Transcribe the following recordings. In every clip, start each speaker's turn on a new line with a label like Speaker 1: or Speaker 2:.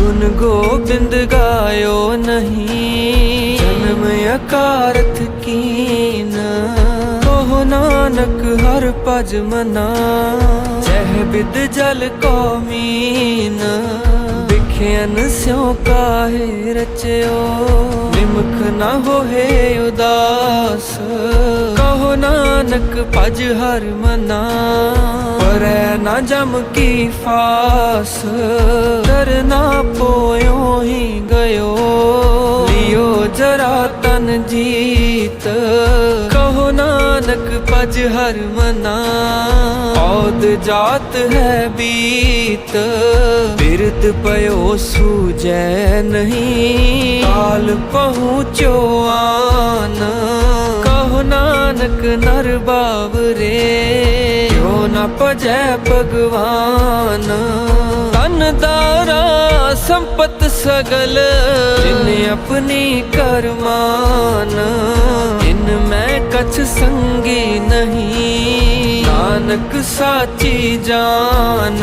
Speaker 1: ਗੁਣ ਗੋਬਿੰਦ ਗਾਇਓ ਨਹੀਂ ਜਨਮ ਅਕਾਰਥ ਕੀਨ ਕਹੋ ਨਾਨਕ ਹਰ ਭਜ ਮਨਾ ਜਹ ਬਿਦ ਜਲ ਕੋ ਮੀਨ ਵਿਖਿਆਨ ਸਿਉ ਕਾਹੇ ਰਚਿਓ ਨਿਮਖ ਨਾ ਹੋਏ ਉਦਾਸ ਕਹੋ ਨਾਨਕ ਭਜ ਹਰ ਮਨਾ ਪਰੈ ਨਾ ਜਮ ਕੀ ਫਾਸ ਕਰਨਾ ਪੋਇਓ ਹੀ ਗਇਓ। ਲਿਓ ਜਰਾ ਤਨ ਜੀਤ। ਕਹੋ ਨਾਨਕ ਪਜ ਹਰ ਮਨਾ। ਔਦ ਜਾਤ ਹੈ ਬੀਤ। ਬਿਰਤ ਪਇਓ ਸੂਜੈ ਨਹੀਂ। ਕਾਲ ਪਹੁੰਚੋ ਆਨ ਕਹੋ ਨਾਨਕ ਨਰ ਬਾਵਰੇ। ਕਿਉ ਨ ਭਜੈ ਭਗਵਾਨ। ਤਨ ਦਾਰਾ ਸੰਪਤ ਸਗਲ ਜਿਨ ਆਪਣੀ ਕਰਮਾਨ ਇਨ ਮੈਂ ਕਛ ਸੰਗੀ ਨਹੀਂ ਨਾਨਕ ਸਾਚੀ ਜਾਨ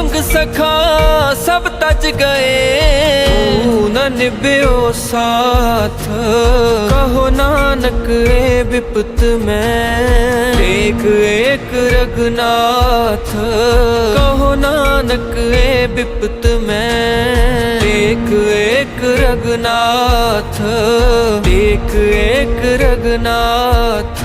Speaker 1: ਸੰਗ ਸਖਾ, ਸਭ ਤਜ ਗਏ। ਤੂੰ ਨ ਨਿਭਿਓ ਸਾਥ। ਕਹੋ ਨਾਨਕ, ਏ ਵਿਪਤ ਮੈਂ। ਏਕ ਏਕ ਰਗਨਾਥ ਕਹੋ ਨਾਨਕ, ਏ ਵਿਪਤ ਮੈਂ। ਏਕ ਏਕ ਰਗਨਾਥ ਏਕ ਏਕ ਰਗਨਾਥ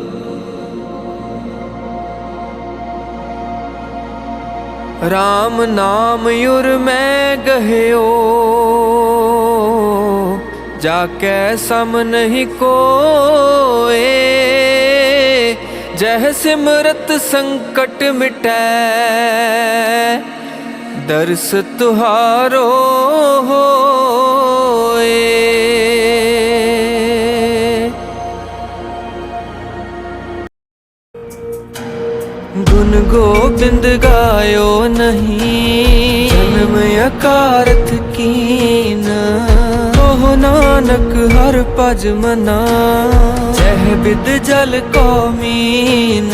Speaker 1: RAM ਨਾਮ ਯੁਰ ਮੈਂ ਗਹਿਓ। ਜਾ ਕੈ ਸਮ ਨਹੀਂ ਕੋਏ। ਜਹ ਸਿਮਰਤ ਸੰਕਟ ਮਿਟੈ। ਦਰਸ ਤੁਹਾਰੋ ਹੋਏ। ਗੁਣ ਗੋਬਿੰਦ ਗਾਇਓ ਨਹੀਂ। ਜਨਮ ਅਕਾਰਥ ਕੀਨ। ਕਹੋ ਨਾਨਕ ਹਰ ਭਜ ਮਨਾ। ਜਹ ਬਿਦ ਜਲ ਕੋ ਮੀਨ।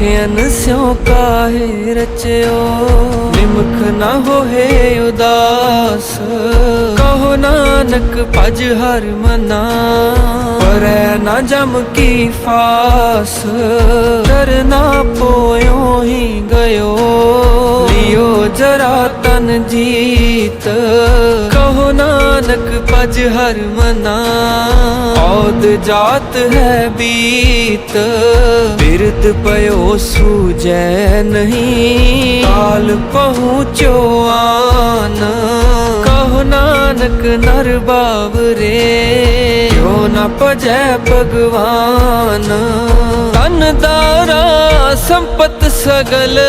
Speaker 1: ਵਿਖਿਆਨ ਸਿਉ ਕਾਹੇ ਰਚਿਓ। ਨਿਮਖ ਨਾ ਹੋਏ ਉਦਾਸ। ਕਹੋ ਨਾਨਕ, ਭਜ ਹਰ ਮਨਾ। ਪਰੈ ਨਾ ਜਮ ਕੀ ਫਾਸ। ਕਰਨਾ ਪੋਇਓ ਹੀ ਗਇਓ। ਲਿਓ ਜਰਾ ਤਨ ਜੀਤ। ਕਹੋ ਨਾਨਕ, ਭਜ ਹਰ ਮਨਾ। ਔਦ ਜਾਤ ਹੈ ਬੀਤ। ਬਿਰਤ ਪਇਓ ਸੂਜੈ ਨਹੀਂ। ਕਾਲ ਪਹੁੰਚੋ ਆਨ। ਕਹੋ ਨਾਨਕ ਨਰ ਬਾਵਰੇ। ਕਿਉ ਨ ਭਜੈ ਭਗਵਾਨ। ਤਨ ਦਾਰਾ ਸੰਪਤ ਸਗਲ।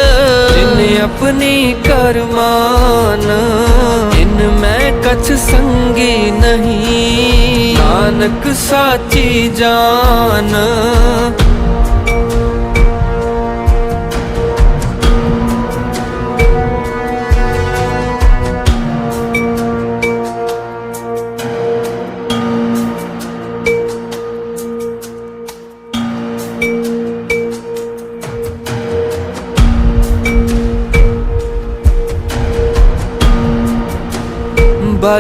Speaker 1: ਜਿਨ ਆਪਣੀ ਕਰਮਾਨ। ਇਨ ਮੈਂ ਕਛ ਸੰਗੀ ਨਹੀਂ। ਨਾਨਕ ਸਾਚੀ ਜਾਨ।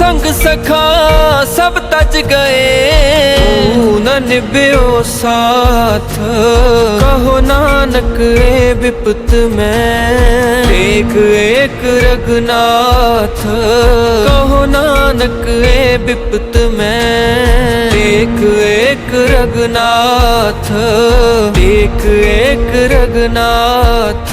Speaker 1: ਸੰਗ ਸਖਾ, ਸਭ ਤਜ ਗਏ। ਤੂੰ ਨ ਨਿਭਿਓ ਸਾਥ। ਕਹੋ ਨਾਨਕ, ਏ ਬਿਪਤ ਮੈਂ। ਦੇਖ ਏਕ ਰਗਨਾਥ ਕਹੋ ਨਾਨਕ, ਏ ਬਿਪਤ ਮੈਂ। ਦੇਖ ਏਕ ਰਗਨਾਥ ਦੇਖ ਏਕ ਰਗਨਾਥ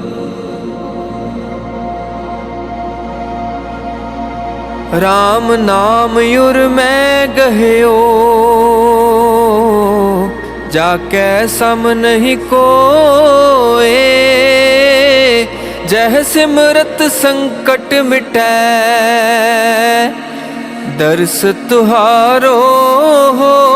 Speaker 1: ਰਾਮ ਨਾਮ ਯੁਰ ਮੈਂ ਗਹਿਓ। ਜਾ ਕੈ ਸਮ ਨਹੀਂ ਕੋਏ। ਜਹ ਸਿਮਰਤ ਸੰਕਟ ਮਿਟੈ। ਦਰਸ ਤੁਹਾਰੋ ਹੋ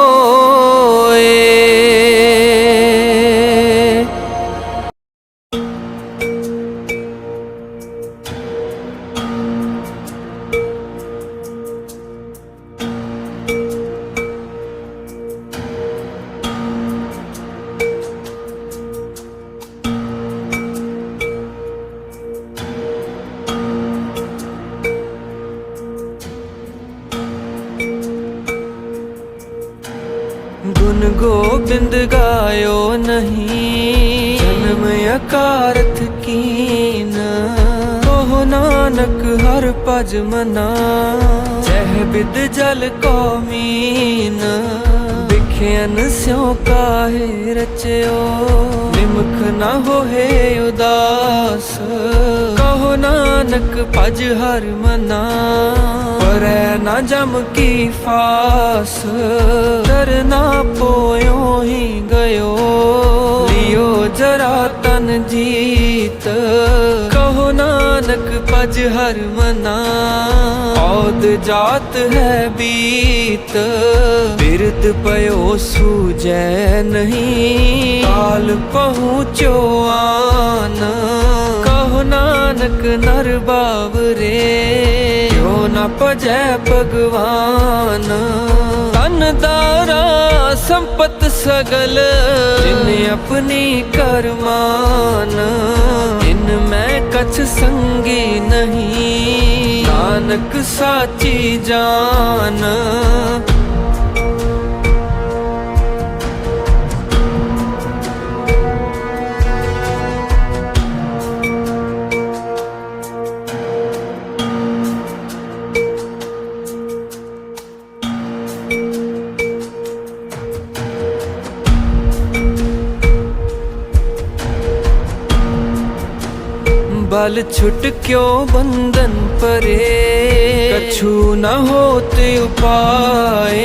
Speaker 1: ਗੁਣ ਗੋਬਿੰਦ ਗਾਇਓ ਨਹੀਂ। ਜਨਮ ਅਕਾਰਥ ਕੀਨ। ਕਹੋ ਨਾਨਕ ਹਰ ਭਜ ਮਨਾ। ਜਹ ਬਿਦ ਜਲ ਕੋ ਮੀਨ। ਵਿਖਿਆਨ ਸਿਉ ਕਾਹੇ ਰਚਿਓ। ਨਿਮਖ ਨਾ ਹੋਏ ਉਦਾਸ। ਕਹੋ ਨਾਨਕ ਭਜ ਹਰ ਮਨਾ। ਪਰੈ ਨਾ ਜਮ ਕੀ ਫਾਸ। ਕਰਨਾ ਜੀਤ ਕਹੋ ਨਾਨਕ ਪਜ ਹਰ ਮਨਾ। ਔਦ ਜਾਤ ਹੈ ਬੀਤ ਬਿਰਦ ਪਇਓ ਸੂਜੈ ਨਹੀਂ। ਕਾਲ ਪਹੁੰਚੋ ਆਨ, ਕਹੋ ਨਾਨਕ ਨਰ ਬਾਵਰੇ। ਕਿਉ ਨ ਭਜੈ ਭਗਵਾਨ, ਤਨ ਦਾਰਾ ਸੰਪਤ ਸਗਲ ਜਿਨ ਆਪਣੀ ਕਰਮਾਨ ਇਨ ਮੈਂ ਕਛ ਸੰਗੀ ਨਹੀਂ। ਨਾਨਕ ਸਾਚੀ ਜਾਨ बल छुट क्यों बंधन परे कछु न होत उपाय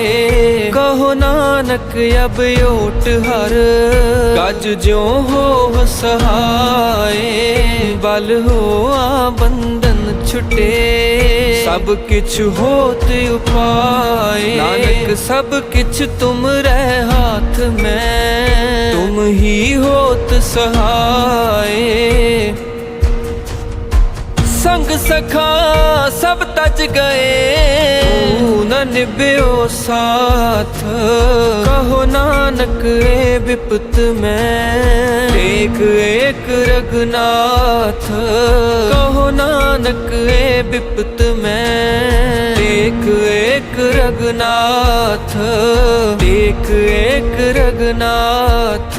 Speaker 1: कहो नानक अब ओट हर गज ज्यो हो सहाय बल हो आ बंधन छुटे सब किछ होत उपाय नानक सब किछ तुम रह हाथ में तुम ही होत सहाय ਸੰਗ ਸਖਾ ਸਭ ਤਜ ਗਏ। ਤੂ ਨ ਨਿਭਿਓ ਸਾਥ ਕਹੋ ਨਾਨਕ ਏ ਵਿਪਤ ਮੈਂ। ਇੱਕ ਇੱਕ ਰਗਨਾਥ ਕਹੋ ਨਾਨਕ ਏ ਵਿਪਤ ਮੈਂ। ਇੱਕ ਇੱਕ ਰਗਨਾਥ ਇੱਕ ਇੱਕ ਰਗਨਾਥ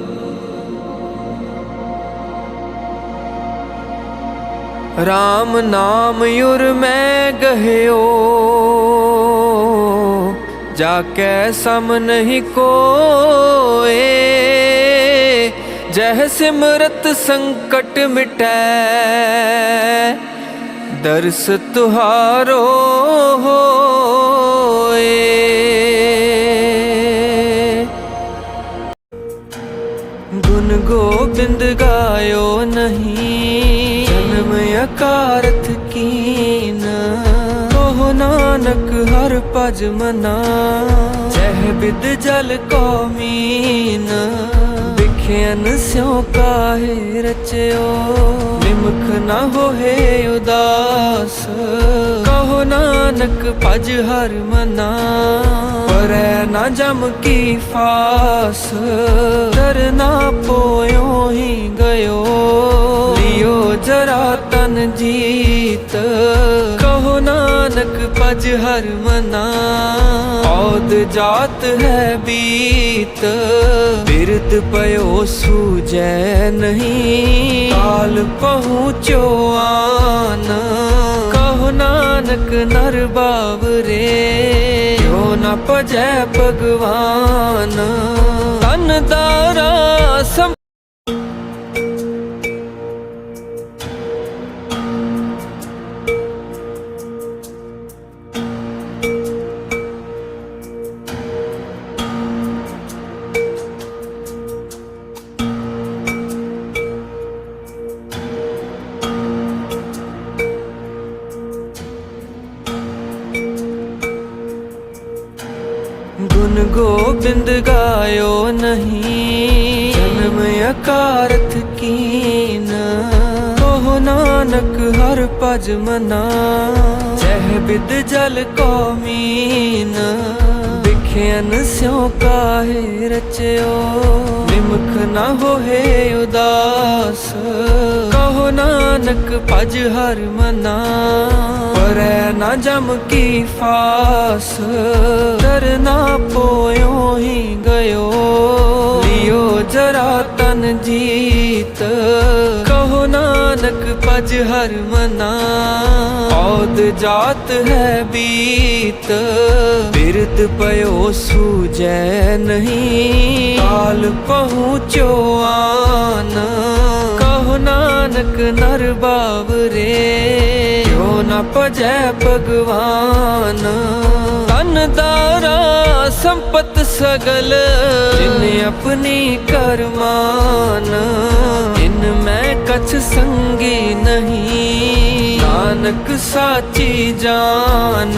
Speaker 1: RAM ਨਾਮ ਯੁਰ ਮੈਂ ਗਹਿਓ। ਜਾ ਕੈ ਸਮ ਨਹੀਂ ਕੋਏ, ਜਹ ਸਿਮਰਤ ਸੰਕਟ ਮਿਟੈ। ਦਰਸ ਤੁਹਾਰੋ ਹੋਏ। ਗੁਣ ਗੋਬਿੰਦ ਗਾਇਓ ਨਹੀਂ। ਜਨਮ ਅਕਾਰਥ ਕੀਨ। ਕਹੋ ਨਾਨਕ ਹਰ ਭਜ ਮਨਾ। ਜਹ ਬਿਦ ਜਲ ਕੋ ਮੀਨ। ਵਿਖਿਆਨ ਸਿਉ ਕਾਹੇ ਰਚਿਓ। ਨਿਮਖ ਨਾ ਹੋਏ ਉਦਾਸ। ਕਹੋ ਨਾਨਕ, ਭਜ ਹਰ ਮਨਾ। ਪਰੈ ਨਾ ਜਮ ਕੀ ਫਾਸ। ਕਰਨਾ ਪੋਇਓ ਹੀ ਗਇਓ। ਲਿਓ ਜਰਾ ਤਨ ਜੀਤ। ਕਹੋ ਨਾਨਕ ਪਜ ਹਰ ਮਨਾ। ਔਦ ਜਾਤ ਹੈ ਬੀਤ ਬਿਰਦ ਪਇਓ ਸੂਜੈ ਨਹੀਂ। ਕਾਲ ਪਹੁੰਚੋ ਆਨ ਕਹੋ ਨਾਨਕ ਨਰ ਬਾਵਰੇ। ਕਿਉ ਨ ਭਜੈ ਭਗਵਾਨ ਗੋਬਿੰਦ ਗਾਇਓ ਨਹੀਂ। ਜਨਮ ਅਕਾਰਥ ਕੀਨ। ਕਹੋ ਨਾਨਕ ਹਰ ਭਜ ਮਨਾ। ਜਹ ਬਿਦ ਜਲ ਕੋ ਮੀਨ। ਵਿਖਿਆਨ ਸਿਉ ਕਾਹੇ ਰਚਿਓ, ਨਿਮਖ ਨਾ ਹੋਏ ਉਦਾਸ। ਕਹੋ ਨਾਨਕ, ਭਜ ਹਰ ਮਨਾ, ਪਰੈ ਨਾ ਜਮ ਕੀ ਫਾਸ। ਕਰਨਾ ਪੋਇਓ ਹੀ ਗਇਓ, ਲਿਓ ਜਰਾ ਤਨ ਜੀਤ। ਨਾਨਕ ਭਜ ਹਰ ਮਨਾ। ਔਦ ਜਾਤ ਹੈ ਬੀਤ ਬਿਰਦ ਪਇਓ ਸੂਜੈ ਨਹੀਂ। ਕਾਲ ਪਹੁੰਚੋ ਆਨ। ਕਹੋ ਨਾਨਕ ਨਰ ਬਾਵਰੇ ਕਿਉ ਨ ਭਜੈ ਭਗਵਾਨ। ਤਨ ਦਾਰਾ ਸੰਪਤ ਸਗਲ, ਜਿਨ ਆਪਣੀ ਕਰਮਾਨ। ਇਨ ਮੈਂ ਕਛ ਸੰਗੀ ਨਹੀਂ, ਨਾਨਕ ਸਾਚੀ ਜਾਨ।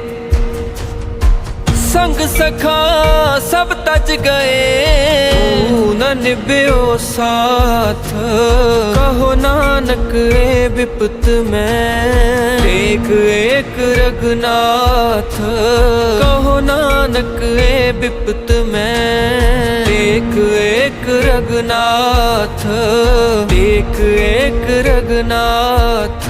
Speaker 1: ਸੰਗ ਸਖਾ, ਸਭ ਤਜ ਗਏ। ਤੂੰ ਨ ਨਿਭਿਓ ਸਾਥ। ਕਹੋ ਨਾਨਕ, ਏ ਵਿਪਤ ਮੈਂ। ਏਕ ਏਕ ਰਗਨਾਥ ਕਹੋ ਨਾਨਕ, ਏ ਵਿਪਤ ਮੈਂ। ਏਕ ਏਕ ਰਗਨਾਥ ਏਕ ਏਕ ਰਗਨਾਥ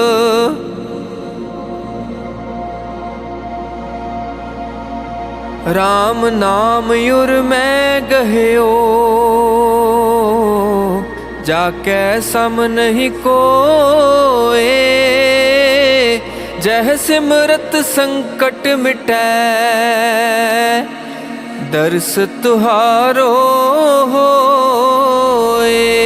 Speaker 1: RAM ਨਾਮ ਯੁਰ ਮੈਂ ਗਹਿਓ। ਜਾ ਕੈ ਸਮ ਨਹੀਂ ਕੋਏ। ਜਹ ਸਿਮਰਤ ਸੰਕਟ ਮਿਟੈ। ਦਰਸ ਤੁਹਾਰੋ ਹੋਏ।